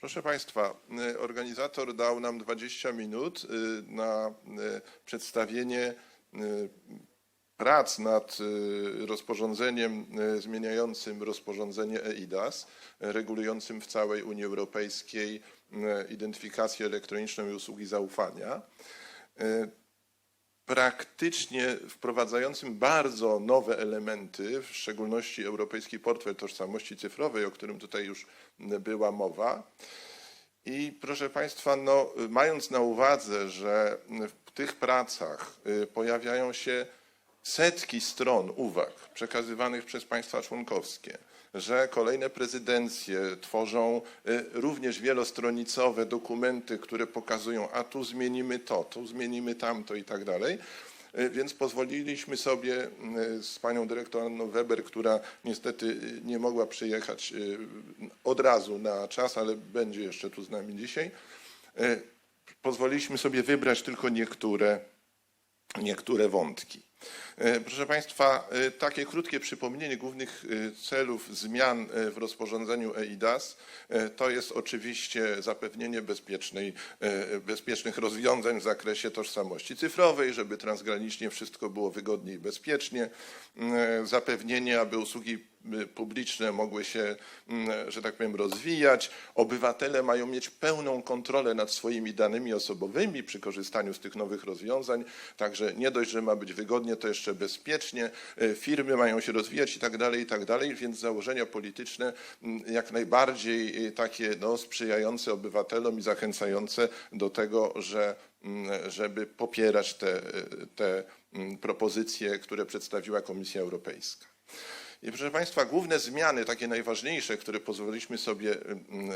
Proszę Państwa, y, organizator dał nam 20 minut y, na y, przedstawienie prac nad rozporządzeniem zmieniającym rozporządzenie EIDAS, regulującym w całej Unii Europejskiej identyfikację elektroniczną i usługi zaufania. Praktycznie wprowadzającym bardzo nowe elementy, w szczególności Europejski Portfel Tożsamości Cyfrowej, o którym tutaj już była mowa. I proszę Państwa, no, mając na uwadze, że w tych pracach y, pojawiają się setki stron uwag przekazywanych przez państwa członkowskie, że kolejne prezydencje tworzą y, również wielostronicowe dokumenty, które pokazują, a tu zmienimy to, tu zmienimy tamto i tak dalej. Y, Więc pozwoliliśmy sobie y, z panią dyrektor Anną Weber, która niestety nie mogła przyjechać od razu na czas, ale będzie jeszcze tu z nami dzisiaj, pozwoliliśmy sobie wybrać tylko niektóre, niektóre wątki. E, Proszę Państwa, e, takie krótkie przypomnienie głównych e, celów zmian w rozporządzeniu EIDAS to jest oczywiście zapewnienie bezpiecznej, bezpiecznych rozwiązań w zakresie tożsamości cyfrowej, żeby transgranicznie wszystko było wygodnie i bezpiecznie, zapewnienie, aby usługi publiczne mogły się, mm, że tak powiem, rozwijać. Obywatele mają mieć pełną kontrolę nad swoimi danymi osobowymi przy korzystaniu z tych nowych rozwiązań. Także nie dość, że ma być wygodnie, to jeszcze bezpiecznie. Y, Firmy mają się rozwijać i tak dalej, i tak dalej, więc założenia polityczne mm, jak najbardziej y, takie no, sprzyjające obywatelom i zachęcające do tego, że mm, żeby popierać te, y, te propozycje, które przedstawiła Komisja Europejska. I proszę Państwa, główne zmiany, takie najważniejsze, które pozwoliliśmy sobie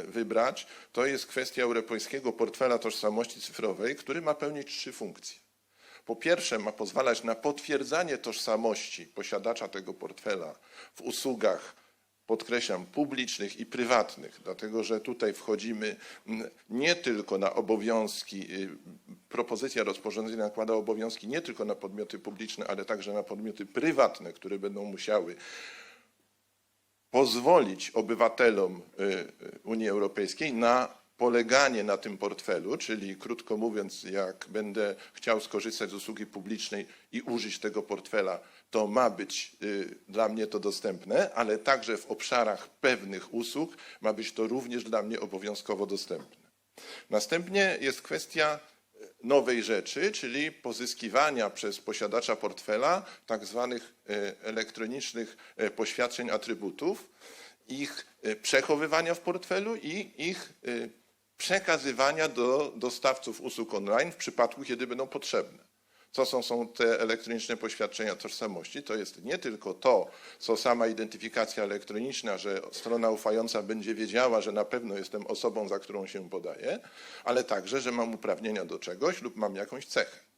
wybrać, to jest kwestia Europejskiego Portfela Tożsamości Cyfrowej, który ma pełnić trzy funkcje. Po pierwsze, ma pozwalać na potwierdzanie tożsamości posiadacza tego portfela w usługach, podkreślam, publicznych i prywatnych, dlatego że tutaj wchodzimy mm, nie tylko na obowiązki, y, propozycja rozporządzenia nakłada obowiązki nie tylko na podmioty publiczne, ale także na podmioty prywatne, które będą musiały pozwolić obywatelom y, y, Unii Europejskiej na poleganie na tym portfelu, czyli krótko mówiąc, jak będę chciał skorzystać z usługi publicznej i użyć tego portfela, to ma być y, dla mnie to dostępne, ale także w obszarach pewnych usług ma być to również dla mnie obowiązkowo dostępne. Następnie jest kwestia nowej rzeczy, czyli pozyskiwania przez posiadacza portfela tak zwanych y, elektronicznych y, poświadczeń atrybutów, ich y, przechowywania w portfelu i ich przekazywania do dostawców usług online w przypadku, kiedy będą potrzebne. Co są, są te elektroniczne poświadczenia tożsamości? To jest nie tylko to, co sama identyfikacja elektroniczna, że strona ufająca będzie wiedziała, że na pewno jestem osobą, za którą się podaję, ale także, że mam uprawnienia do czegoś lub mam jakąś cechę.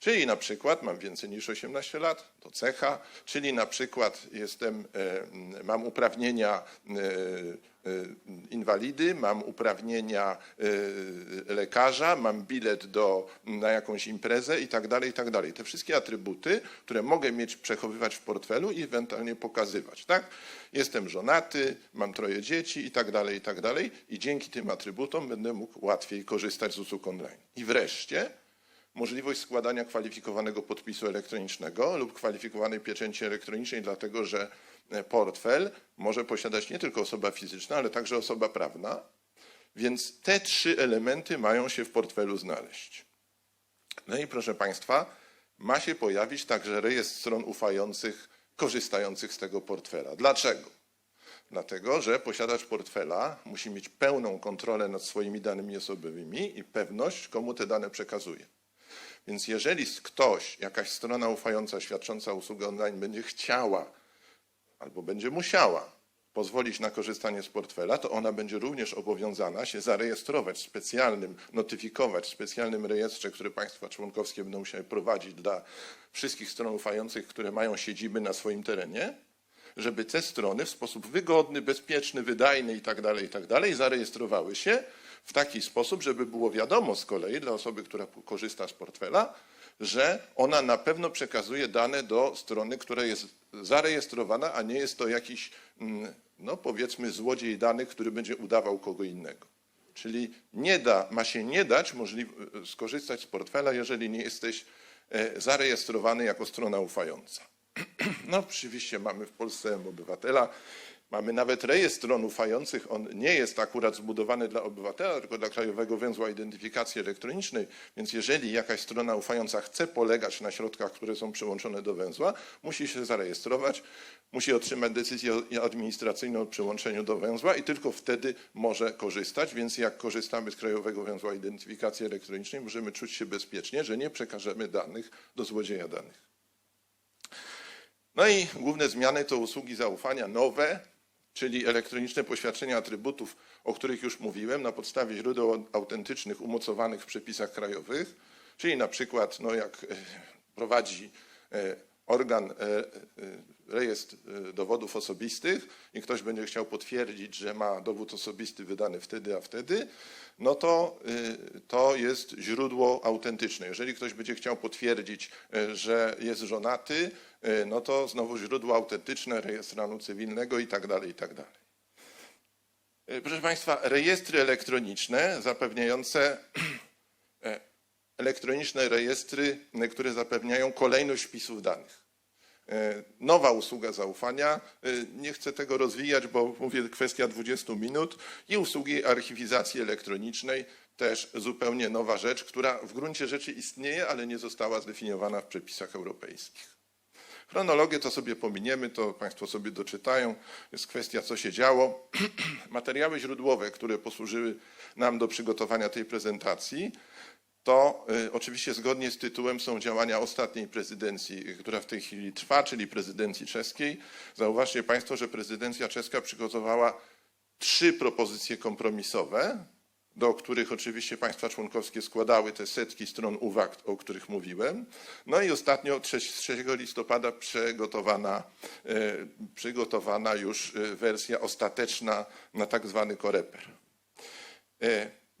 Czyli na przykład mam więcej niż 18 lat, to cecha, czyli na przykład jestem, e, mam uprawnienia e, e, inwalidy, mam uprawnienia lekarza, mam bilet do, na jakąś imprezę i tak dalej, i tak dalej. Te wszystkie atrybuty, które mogę mieć, przechowywać w portfelu i ewentualnie pokazywać, tak? Jestem żonaty, mam troje dzieci i tak dalej, i tak dalej i dzięki tym atrybutom będę mógł łatwiej korzystać z usług online. I wreszcie możliwość składania kwalifikowanego podpisu elektronicznego lub kwalifikowanej pieczęci elektronicznej, dlatego że e, portfel może posiadać nie tylko osoba fizyczna, ale także osoba prawna. Więc te trzy elementy mają się w portfelu znaleźć. No i proszę Państwa, ma się pojawić także rejestr stron ufających korzystających z tego portfela. Dlaczego? Dlatego, że posiadacz portfela musi mieć pełną kontrolę nad swoimi danymi osobowymi i pewność, komu te dane przekazuje. Więc jeżeli ktoś, jakaś strona ufająca świadcząca usługę online będzie chciała albo będzie musiała pozwolić na korzystanie z portfela, to ona będzie również obowiązana się zarejestrować w specjalnym, notyfikować w specjalnym rejestrze, który państwa członkowskie będą musiały prowadzić dla wszystkich stron ufających, które mają siedziby na swoim terenie, żeby te strony w sposób wygodny, bezpieczny, wydajny itd., itd. zarejestrowały się w taki sposób, żeby było wiadomo z kolei dla osoby, która korzysta z portfela, że ona na pewno przekazuje dane do strony, która jest zarejestrowana, a nie jest to jakiś, mm, no powiedzmy, złodziej danych, który będzie udawał kogo innego. Czyli nie da, ma się nie dać skorzystać z portfela, jeżeli nie jesteś e, zarejestrowany jako strona ufająca. No oczywiście mamy w Polsce obywatela, mamy nawet rejestr stron ufających. On nie jest akurat zbudowany dla obywatela, tylko dla Krajowego Węzła Identyfikacji Elektronicznej, więc jeżeli jakaś strona ufająca chce polegać na środkach, które są przyłączone do węzła, musi się zarejestrować, musi otrzymać decyzję administracyjną o przyłączeniu do węzła i tylko wtedy może korzystać, więc jak korzystamy z Krajowego Węzła Identyfikacji Elektronicznej, możemy czuć się bezpiecznie, że nie przekażemy danych do złodzieja danych. No i główne zmiany to usługi zaufania nowe, czyli elektroniczne poświadczenia atrybutów, o których już mówiłem, na podstawie źródeł autentycznych umocowanych w przepisach krajowych, czyli na przykład no jak e, prowadzi e, organ e, e, rejestr e, dowodów osobistych i ktoś będzie chciał potwierdzić, że ma dowód osobisty wydany wtedy, a wtedy, no to to jest źródło autentyczne. Jeżeli ktoś będzie chciał potwierdzić, że jest żonaty, no to znowu źródło autentyczne, rejestr stanu cywilnego i tak dalej, i tak dalej. Proszę Państwa, rejestry elektroniczne zapewniające elektroniczne rejestry, y, które zapewniają kolejność wpisów danych. E, Nowa usługa zaufania, y, nie chcę tego rozwijać, bo mówię kwestia 20 minut i usługi archiwizacji elektronicznej, też zupełnie nowa rzecz, która w gruncie rzeczy istnieje, ale nie została zdefiniowana w przepisach europejskich. Chronologię to sobie pominiemy, to Państwo sobie doczytają. Jest kwestia, co się działo. Materiały źródłowe, które posłużyły nam do przygotowania tej prezentacji, to y, oczywiście zgodnie z tytułem są działania ostatniej prezydencji, y, która w tej chwili trwa, czyli prezydencji czeskiej. Zauważcie Państwo, że prezydencja czeska przygotowała trzy propozycje kompromisowe, do których oczywiście państwa członkowskie składały te setki stron uwag, o których mówiłem. No i ostatnio 3 3 listopada przygotowana, e, przygotowana już wersja ostateczna na tak zwany koreper.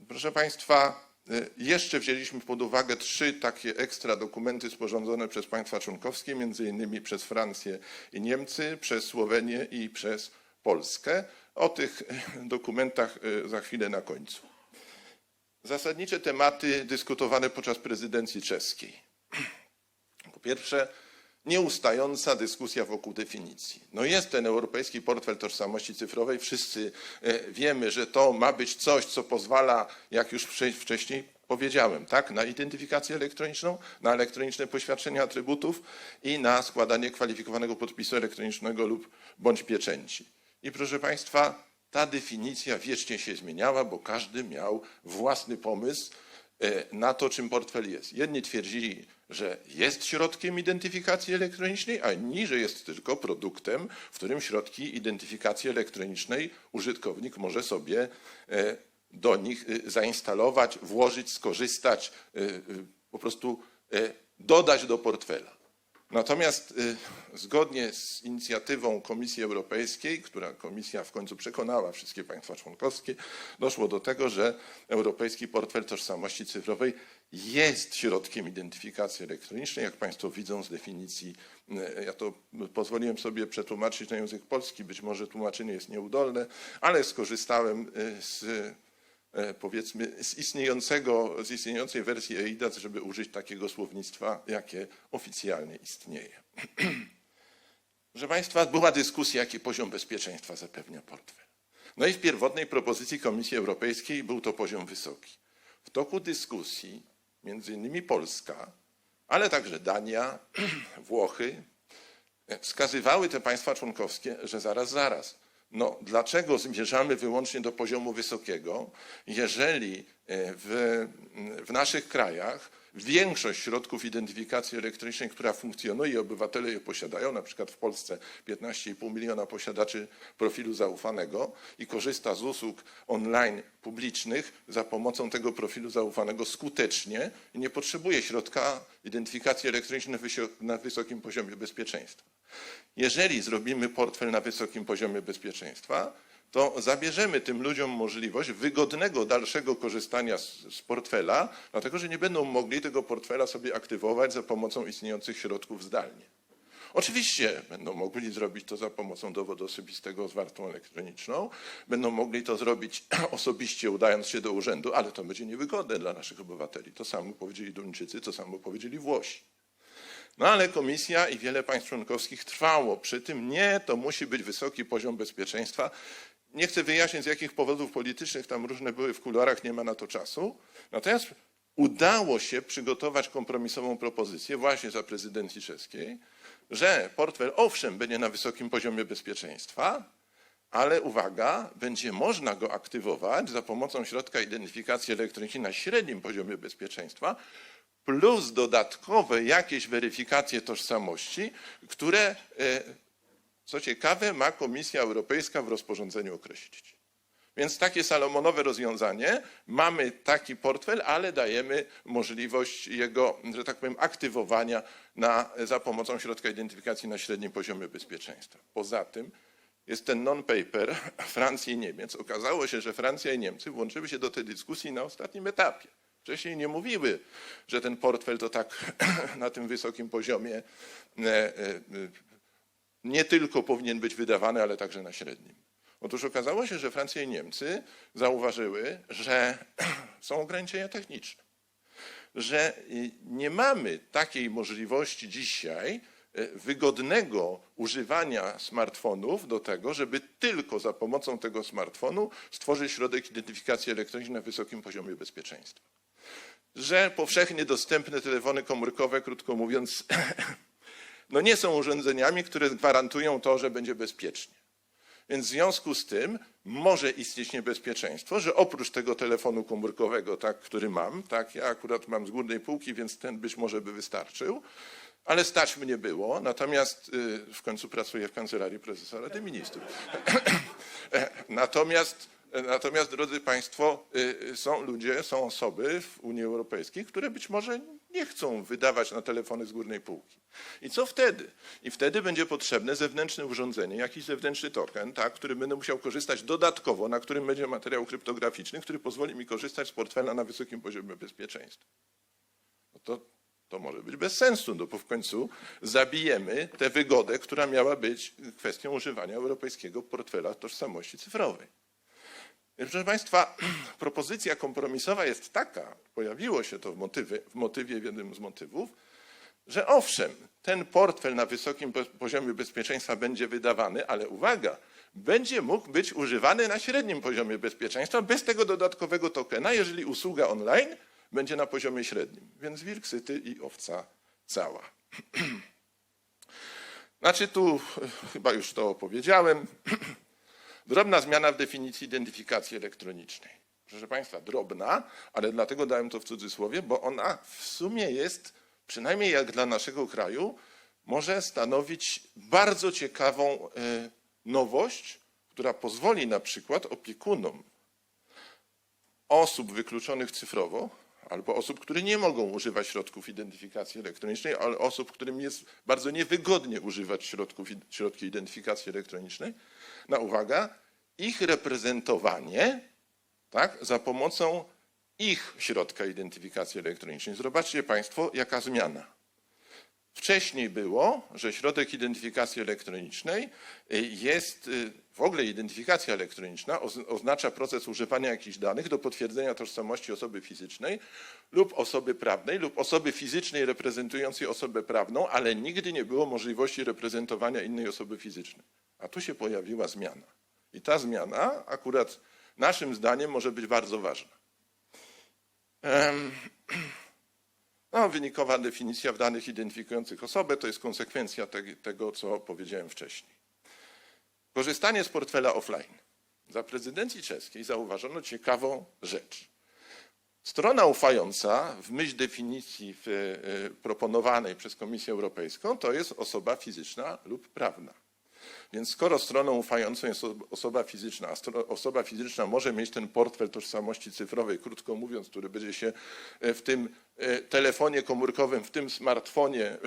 Proszę Państwa, jeszcze wzięliśmy pod uwagę trzy takie ekstra dokumenty sporządzone przez państwa członkowskie, między innymi przez Francję i Niemcy, przez Słowenię i przez Polskę. O tych e, dokumentach e, za chwilę na końcu. Zasadnicze tematy dyskutowane podczas prezydencji czeskiej. Po pierwsze, nieustająca dyskusja wokół definicji. No jest ten europejski portfel tożsamości cyfrowej. Wszyscy e, wiemy, że to ma być coś, co pozwala, jak już wcze- wcześniej powiedziałem, tak, na identyfikację elektroniczną, na elektroniczne poświadczenia atrybutów i na składanie kwalifikowanego podpisu elektronicznego lub bądź pieczęci. I proszę Państwa, ta definicja wiecznie się zmieniała, bo każdy miał własny pomysł na to, czym portfel jest. Jedni twierdzili, że jest środkiem identyfikacji elektronicznej, a inni, że jest tylko produktem, w którym środki identyfikacji elektronicznej użytkownik może sobie e, do nich e, zainstalować, włożyć, skorzystać, e, e, po prostu e, dodać do portfela. Natomiast y, zgodnie z inicjatywą Komisji Europejskiej, która komisja w końcu przekonała wszystkie państwa członkowskie, doszło do tego, że Europejski Portfel Tożsamości Cyfrowej jest środkiem identyfikacji elektronicznej. Jak Państwo widzą z definicji, y, ja to pozwoliłem sobie przetłumaczyć na język polski, być może tłumaczenie jest nieudolne, ale skorzystałem y, z powiedzmy z, istniejącego, z istniejącej wersji EIDAS, żeby użyć takiego słownictwa, jakie oficjalnie istnieje. Proszę Państwa, była dyskusja, jaki poziom bezpieczeństwa zapewnia portfel. No i w pierwotnej propozycji Komisji Europejskiej był to poziom wysoki. W toku dyskusji między innymi Polska, ale także Dania, Włochy, wskazywały te państwa członkowskie, że zaraz, zaraz. No, dlaczego zmierzamy wyłącznie do poziomu wysokiego, jeżeli e, w, w naszych krajach większość środków identyfikacji elektronicznej, która funkcjonuje, obywatele je posiadają, na przykład w Polsce 15,5 miliona posiadaczy profilu zaufanego i korzysta z usług online publicznych za pomocą tego profilu zaufanego skutecznie i nie potrzebuje środka identyfikacji elektronicznej na wysokim poziomie bezpieczeństwa. Jeżeli zrobimy portfel na wysokim poziomie bezpieczeństwa, to zabierzemy tym ludziom możliwość wygodnego dalszego korzystania z, z portfela, dlatego że nie będą mogli tego portfela sobie aktywować za pomocą istniejących środków zdalnie. Oczywiście będą mogli zrobić to za pomocą dowodu osobistego z warstwą elektroniczną, będą mogli to zrobić osobiście udając się do urzędu, ale to będzie niewygodne dla naszych obywateli. To samo powiedzieli Duńczycy, to samo powiedzieli Włosi. No ale komisja i wiele państw członkowskich trwało przy tym, nie, to musi być wysoki poziom bezpieczeństwa. Nie chcę wyjaśnić z jakich powodów politycznych, tam różne były w kuluarach, nie ma na to czasu. Natomiast udało się przygotować kompromisową propozycję właśnie za prezydencji czeskiej, że portfel owszem będzie na wysokim poziomie bezpieczeństwa, ale uwaga, będzie można go aktywować za pomocą środka identyfikacji elektronicznej na średnim poziomie bezpieczeństwa, plus dodatkowe jakieś weryfikacje tożsamości, które, e, co ciekawe, ma Komisja Europejska w rozporządzeniu określić. Więc takie salomonowe rozwiązanie, mamy taki portfel, ale dajemy możliwość jego, że tak powiem, aktywowania na, za pomocą środka identyfikacji na średnim poziomie bezpieczeństwa. Poza tym jest ten non-paper Francji i Niemiec. Okazało się, że Francja i Niemcy włączyły się do tej dyskusji na ostatnim etapie. Wcześniej nie mówiły, że ten portfel to tak na tym wysokim poziomie e, e, nie tylko powinien być wydawany, ale także na średnim. Otóż okazało się, że Francja i Niemcy zauważyły, że są ograniczenia techniczne, że y, nie mamy takiej możliwości dzisiaj y, wygodnego używania smartfonów do tego, żeby tylko za pomocą tego smartfonu stworzyć środek identyfikacji elektronicznej na wysokim poziomie bezpieczeństwa. Że powszechnie dostępne telefony komórkowe, krótko mówiąc, no nie są urządzeniami, które gwarantują to, że będzie bezpiecznie. Więc w związku z tym może istnieć niebezpieczeństwo, że oprócz tego telefonu komórkowego, tak, który mam, tak, ja akurat mam z górnej półki, więc ten być może by wystarczył, ale stać mnie było, natomiast y, w końcu pracuję w kancelarii prezesa Rady Ministrów. natomiast, natomiast, drodzy Państwo, y, są ludzie, są osoby w Unii Europejskiej, które być może nie chcą wydawać na telefony z górnej półki. I co wtedy? I wtedy będzie potrzebne zewnętrzne urządzenie, jakiś zewnętrzny token, tak, który będę musiał korzystać dodatkowo, na którym będzie materiał kryptograficzny, który pozwoli mi korzystać z portfela na wysokim poziomie bezpieczeństwa. No to, to może być bez sensu, no bo w końcu zabijemy tę wygodę, która miała być kwestią używania europejskiego portfela tożsamości cyfrowej. Proszę Państwa, propozycja kompromisowa jest taka, pojawiło się to w, motywie, w motywie, w jednym z motywów, że owszem, ten portfel na wysokim poziomie bezpieczeństwa będzie wydawany, ale uwaga, będzie mógł być używany na średnim poziomie bezpieczeństwa bez tego dodatkowego tokena, jeżeli usługa online będzie na poziomie średnim. Więc wilk syty i owca cała. Znaczy tu chyba już to opowiedziałem. Drobna zmiana w definicji identyfikacji elektronicznej. Proszę Państwa, drobna, ale dlatego dałem to w cudzysłowie, bo ona w sumie jest, przynajmniej jak dla naszego kraju, może stanowić bardzo ciekawą e, nowość, która pozwoli na przykład opiekunom osób wykluczonych cyfrowo albo osób, które nie mogą używać środków identyfikacji elektronicznej, ale osób, którym jest bardzo niewygodnie używać środków, środki identyfikacji elektronicznej, na uwaga, ich reprezentowanie tak, za pomocą ich środka identyfikacji elektronicznej. Zobaczcie Państwo, jaka zmiana. Wcześniej było, że środek identyfikacji elektronicznej y, jest, y, w ogóle identyfikacja elektroniczna oznacza proces używania jakichś danych do potwierdzenia tożsamości osoby fizycznej lub osoby prawnej lub osoby fizycznej reprezentującej osobę prawną, ale nigdy nie było możliwości reprezentowania innej osoby fizycznej. A tu się pojawiła zmiana. I ta zmiana akurat naszym zdaniem może być bardzo ważna. No, wynikowa definicja w danych identyfikujących osobę to jest konsekwencja tego, co powiedziałem wcześniej. Korzystanie z portfela offline. Za prezydencji czeskiej zauważono ciekawą rzecz. Strona ufająca, w myśl definicji e, proponowanej przez Komisję Europejską, to jest osoba fizyczna lub prawna. Więc skoro stroną ufającą jest osoba fizyczna, a osoba fizyczna może mieć ten portfel tożsamości cyfrowej, krótko mówiąc, który będzie się e, w tym e, telefonie komórkowym, w tym smartfonie e,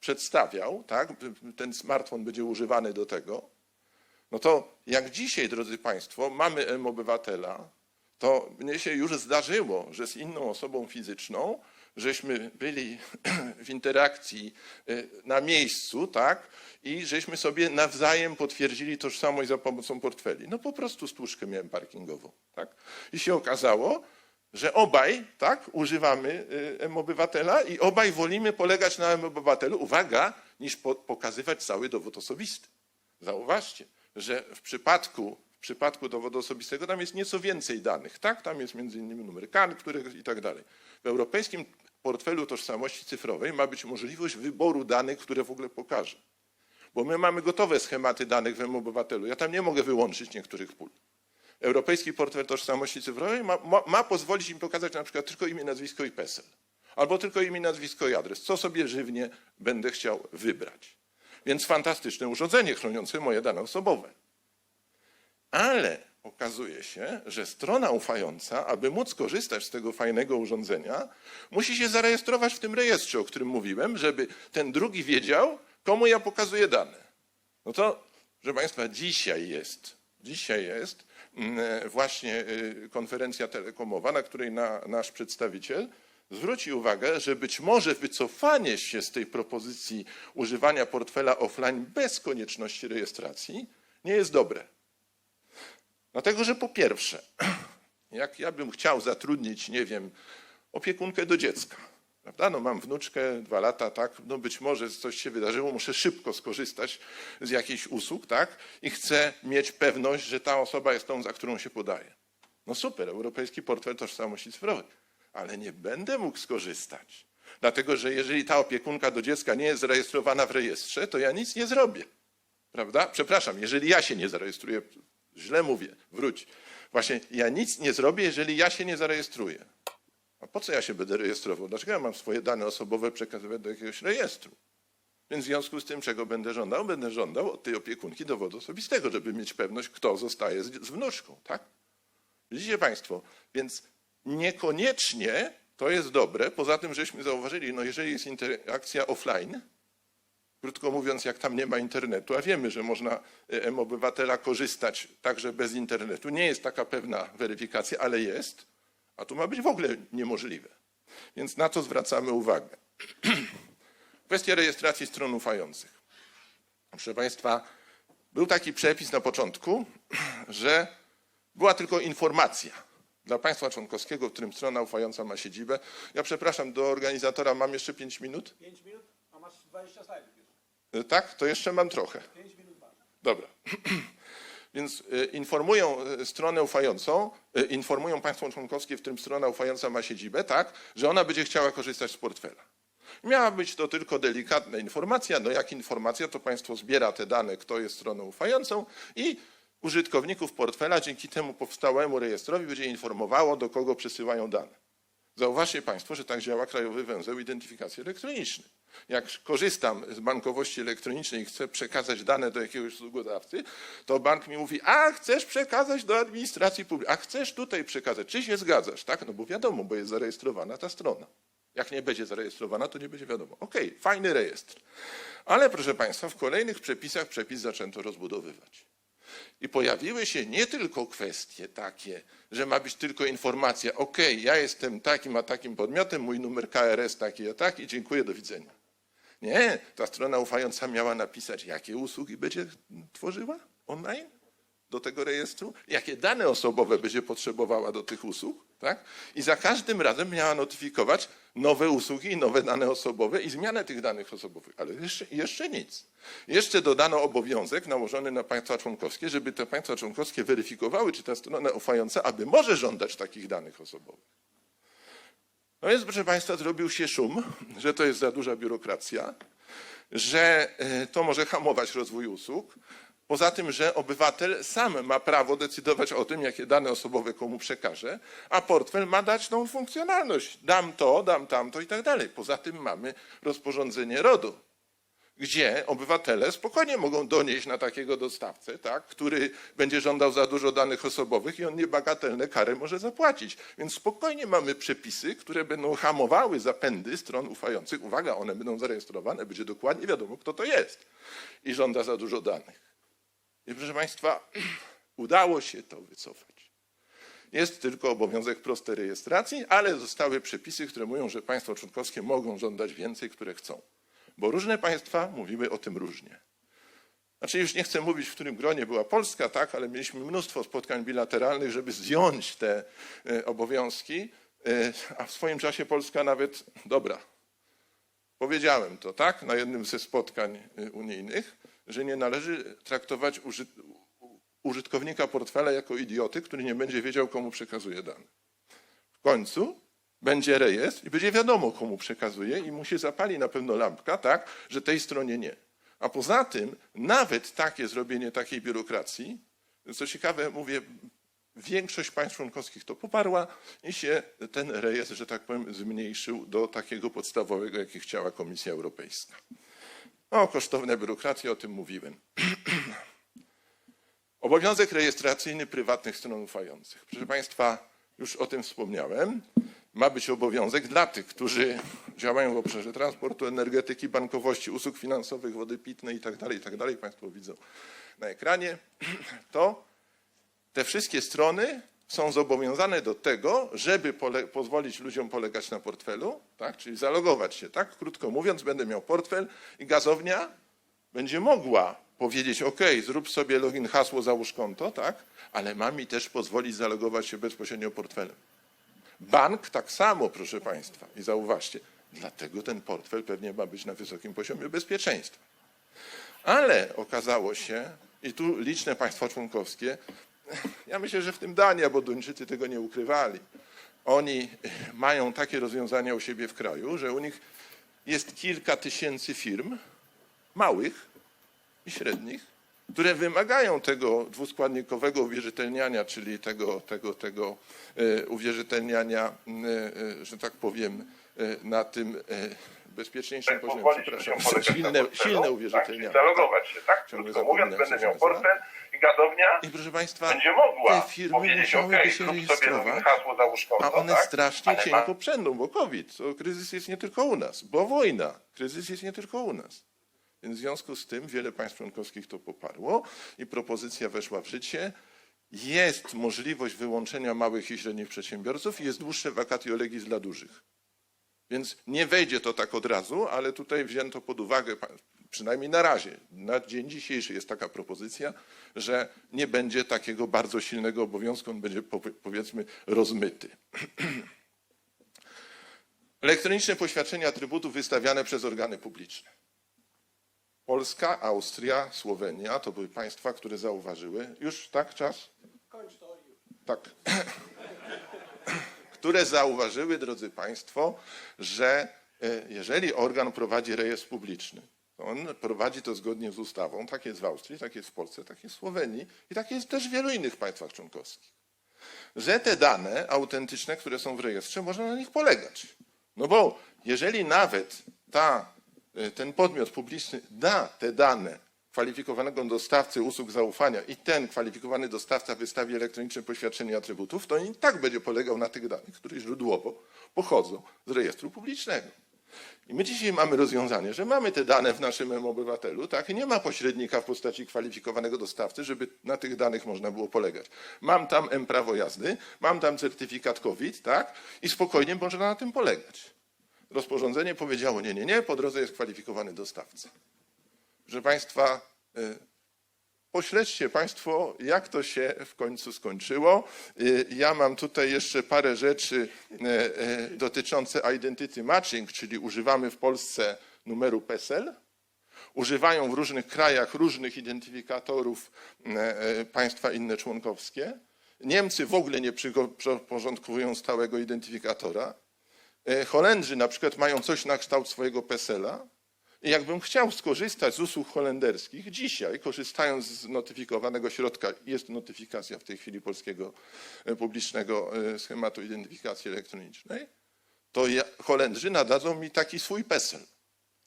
przedstawiał, tak? ten smartfon będzie używany do tego, no to jak dzisiaj, drodzy Państwo, mamy M-Obywatela, to mnie się już zdarzyło, że z inną osobą fizyczną żeśmy byli w interakcji y, na miejscu, tak? I żeśmy sobie nawzajem potwierdzili tożsamość za pomocą portfeli. No po prostu stłuczkę miałem parkingową, tak? I się okazało, że obaj, tak, używamy y, M-Obywatela i obaj wolimy polegać na M-Obywatelu, uwaga, niż po, pokazywać cały dowód osobisty. Zauważcie, że w przypadku, w przypadku dowodu osobistego tam jest nieco więcej danych, tak? Tam jest innymi numer kart, których i tak dalej. W europejskim portfelu tożsamości cyfrowej ma być możliwość wyboru danych, które w ogóle pokaże. Bo my mamy gotowe schematy danych w M-Obywatelu. Ja tam nie mogę wyłączyć niektórych pól. Europejski portfel tożsamości cyfrowej ma, ma, ma pozwolić im pokazać na przykład tylko imię, nazwisko i PESEL. Albo tylko imię, nazwisko i adres, co sobie żywnie będę chciał wybrać. Więc fantastyczne urządzenie chroniące moje dane osobowe. Ale okazuje się, że strona ufająca, aby móc korzystać z tego fajnego urządzenia, musi się zarejestrować w tym rejestrze, o którym mówiłem, żeby ten drugi wiedział, komu ja pokazuję dane. No to, proszę Państwa, dzisiaj jest, dzisiaj jest mm, właśnie y, konferencja telekomowa, na której na, nasz przedstawiciel zwróci uwagę, że być może wycofanie się z tej propozycji używania portfela offline bez konieczności rejestracji nie jest dobre. Dlatego, że po pierwsze, jak ja bym chciał zatrudnić, nie wiem, opiekunkę do dziecka, prawda? No mam wnuczkę, dwa lata, tak? No być może coś się wydarzyło, muszę szybko skorzystać z jakichś usług, tak? I chcę mieć pewność, że ta osoba jest tą, za którą się podaje. No super, Europejski Portfel Tożsamości Cyfrowej, ale nie będę mógł skorzystać. Dlatego, że jeżeli ta opiekunka do dziecka nie jest zarejestrowana w rejestrze, to ja nic nie zrobię. Prawda? Przepraszam, jeżeli ja się nie zarejestruję, źle mówię, wróć. Właśnie ja nic nie zrobię, jeżeli ja się nie zarejestruję. A po co ja się będę rejestrował? Dlaczego ja mam swoje dane osobowe przekazywać do jakiegoś rejestru? Więc w związku z tym, czego będę żądał? Będę żądał od tej opiekunki dowodu osobistego, żeby mieć pewność, kto zostaje z, z wnuczką, tak? Widzicie Państwo? Więc niekoniecznie to jest dobre. Poza tym, żeśmy zauważyli, no jeżeli jest interakcja offline, Krótko mówiąc, jak tam nie ma internetu, a wiemy, że można e, M-Obywatela korzystać także bez internetu, nie jest taka pewna weryfikacja, ale jest, a tu ma być w ogóle niemożliwe. Więc na to zwracamy uwagę. Kwestia rejestracji stron ufających. Proszę Państwa, był taki przepis na początku, że była tylko informacja dla państwa członkowskiego, w którym strona ufająca ma siedzibę. Ja przepraszam, do organizatora mam jeszcze 5 minut? 5 minut, a masz 20 slajdów Tak, to jeszcze mam trochę. 5 minut masz. Dobra. Więc y, informują y, stronę ufającą, informują państwo członkowskie, w którym strona ufająca ma siedzibę, tak, że ona będzie chciała korzystać z portfela. Miała być to tylko delikatna informacja. No jak informacja, to państwo zbiera te dane, kto jest stroną ufającą i użytkowników portfela dzięki temu powstałemu rejestrowi będzie informowało, do kogo przesyłają dane. Zauważcie Państwo, że tak działa Krajowy Węzeł Identyfikacji Elektronicznej. Jak korzystam z bankowości elektronicznej i chcę przekazać dane do jakiegoś usługodawcy, to bank mi mówi, a chcesz przekazać do administracji publicznej, a chcesz tutaj przekazać, czy się zgadzasz? Tak, no bo wiadomo, bo jest zarejestrowana ta strona. Jak nie będzie zarejestrowana, to nie będzie wiadomo. Okej, fajny rejestr. Ale proszę Państwa, w kolejnych przepisach przepis zaczęto rozbudowywać. I pojawiły się nie tylko kwestie takie, że ma być tylko informacja, OK, ja jestem takim a takim podmiotem, mój numer KRS taki a taki, dziękuję, do widzenia. Nie, ta strona ufająca miała napisać, jakie usługi będzie tworzyła online do tego rejestru, jakie dane osobowe będzie potrzebowała do tych usług, tak? I za każdym razem miała notyfikować nowe usługi i nowe dane osobowe i zmianę tych danych osobowych. Ale jeszcze, jeszcze nic. Jeszcze dodano obowiązek nałożony na państwa członkowskie, żeby te państwa członkowskie weryfikowały, czy ta strona ufająca, aby może żądać takich danych osobowych. No więc, proszę Państwa, zrobił się szum, że to jest za duża biurokracja, że e, to może hamować rozwój usług. Poza tym, że obywatel sam ma prawo decydować o tym, jakie dane osobowe komu przekaże, a portfel ma dać tą funkcjonalność. Dam to, dam tamto i tak dalej. Poza tym mamy rozporządzenie RODO, gdzie obywatele spokojnie mogą donieść na takiego dostawcę, tak, który będzie żądał za dużo danych osobowych i on niebagatelne kary może zapłacić. Więc spokojnie mamy przepisy, które będą hamowały zapędy stron ufających. Uwaga, one będą zarejestrowane, będzie dokładnie wiadomo, kto to jest i żąda za dużo danych. I proszę Państwa, udało się to wycofać. Jest tylko obowiązek prostej rejestracji, ale zostały przepisy, które mówią, że państwa członkowskie mogą żądać więcej, które chcą. Bo różne państwa mówiły o tym różnie. Znaczy już nie chcę mówić, w którym gronie była Polska, tak, ale mieliśmy mnóstwo spotkań bilateralnych, żeby zdjąć te e, obowiązki, e, a w swoim czasie Polska nawet, dobra, powiedziałem to, tak, na jednym ze spotkań e, unijnych, że nie należy traktować uży, użytkownika portfela jako idioty, który nie będzie wiedział, komu przekazuje dane. W końcu będzie rejestr i będzie wiadomo, komu przekazuje i mu się zapali na pewno lampka, tak, że tej stronie nie. A poza tym nawet takie zrobienie takiej biurokracji, co ciekawe, mówię, większość państw członkowskich to poparła i się ten rejestr, że tak powiem, zmniejszył do takiego podstawowego, jaki chciała Komisja Europejska. No, kosztowne biurokracje, o tym mówiłem. Obowiązek rejestracyjny prywatnych stron ufających. Proszę Państwa, już o tym wspomniałem. Ma być obowiązek dla tych, którzy działają w obszarze transportu, energetyki, bankowości, usług finansowych, wody pitnej itd., itd. Państwo widzą na ekranie. To te wszystkie strony są zobowiązane do tego, żeby pozwolić ludziom polegać na portfelu, tak? czyli zalogować się. Tak? Krótko mówiąc, będę miał portfel i gazownia będzie mogła powiedzieć, OK, zrób sobie login, hasło, załóż konto, tak? ale ma mi też pozwolić zalogować się bezpośrednio portfelem. Bank tak samo, proszę Państwa. I zauważcie, dlatego ten portfel pewnie ma być na wysokim poziomie bezpieczeństwa. Ale okazało się, i tu liczne państwa członkowskie, ja myślę, że w tym Dania, bo Duńczycy tego nie ukrywali, oni mają takie rozwiązania u siebie w kraju, że u nich jest kilka tysięcy firm, małych i średnich, które wymagają tego dwuskładnikowego uwierzytelniania, czyli tego, tego, tego e, uwierzytelniania, m, e, że tak powiem, e, na tym bezpieczniejszym poziomie. pozwolić Przepraszam, silne, silne tak, uwierzytelnianie. czyli zalogować się, tak? Krótko mówiąc, będę miał portfel i gazownia I proszę Państwa, będzie mogła te firmy musiałyby okej, się rejestrować, hasło, a one tak? strasznie Ale cienko ma- przędą, bo COVID, to kryzys jest nie tylko u nas, bo wojna, kryzys jest nie tylko u nas. Więc w związku z tym wiele państw członkowskich to poparło i propozycja weszła w życie. Jest możliwość wyłączenia małych i średnich przedsiębiorców i jest dłuższe vacatio legis dla dużych. Więc nie wejdzie to tak od razu, ale tutaj wzięto pod uwagę, przynajmniej na razie, na dzień dzisiejszy jest taka propozycja, że nie będzie takiego bardzo silnego obowiązku, on będzie powie- powiedzmy rozmyty. Elektroniczne poświadczenia atrybutów wystawiane przez organy publiczne. Polska, Austria, Słowenia to były państwa, które zauważyły. Już tak, czas? Kończ to. Tak. które zauważyły, drodzy Państwo, że e, jeżeli organ prowadzi rejestr publiczny, on prowadzi to zgodnie z ustawą. Tak jest w Austrii, tak jest w Polsce, tak jest w Słowenii i tak jest też w wielu innych państwach członkowskich. Że te dane autentyczne, które są w rejestrze, można na nich polegać. No bo jeżeli nawet ta, e, ten podmiot publiczny da te dane kwalifikowanego dostawcy usług zaufania i ten kwalifikowany dostawca wystawi elektroniczne poświadczenie atrybutów, to i tak będzie polegał na tych danych, które źródłowo pochodzą z rejestru publicznego. I my dzisiaj mamy rozwiązanie, że mamy te dane w naszym M-Obywatelu, tak? I nie ma pośrednika w postaci kwalifikowanego dostawcy, żeby na tych danych można było polegać. Mam tam M-Prawo jazdy, mam tam certyfikat COVID, tak? I spokojnie można na tym polegać. Rozporządzenie powiedziało, nie, nie, nie, po drodze jest kwalifikowany dostawca. Proszę Państwa, y, pośledźcie Państwo, jak to się w końcu skończyło. Y, Ja mam tutaj jeszcze parę rzeczy y, dotyczące identity matching, czyli używamy w Polsce numeru PESEL. Używają w różnych krajach różnych identyfikatorów państwa inne członkowskie. Niemcy w ogóle nie przygo- porządkują stałego identyfikatora. Holendrzy na przykład mają coś na kształt swojego PESEL-a. Jakbym chciał skorzystać z usług holenderskich, dzisiaj, korzystając z notyfikowanego środka, jest notyfikacja w tej chwili polskiego e, publicznego e, schematu identyfikacji elektronicznej, to ja, Holendrzy nadadzą mi taki swój PESEL,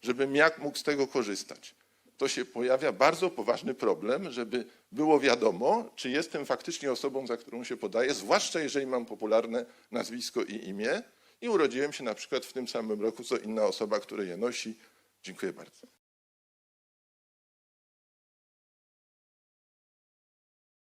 żebym jak mógł z tego korzystać. To się pojawia bardzo poważny problem, żeby było wiadomo, czy jestem faktycznie osobą, za którą się podaję, zwłaszcza jeżeli mam popularne nazwisko i imię i urodziłem się na przykład w tym samym roku, co inna osoba, która je nosi. Dziękuję bardzo.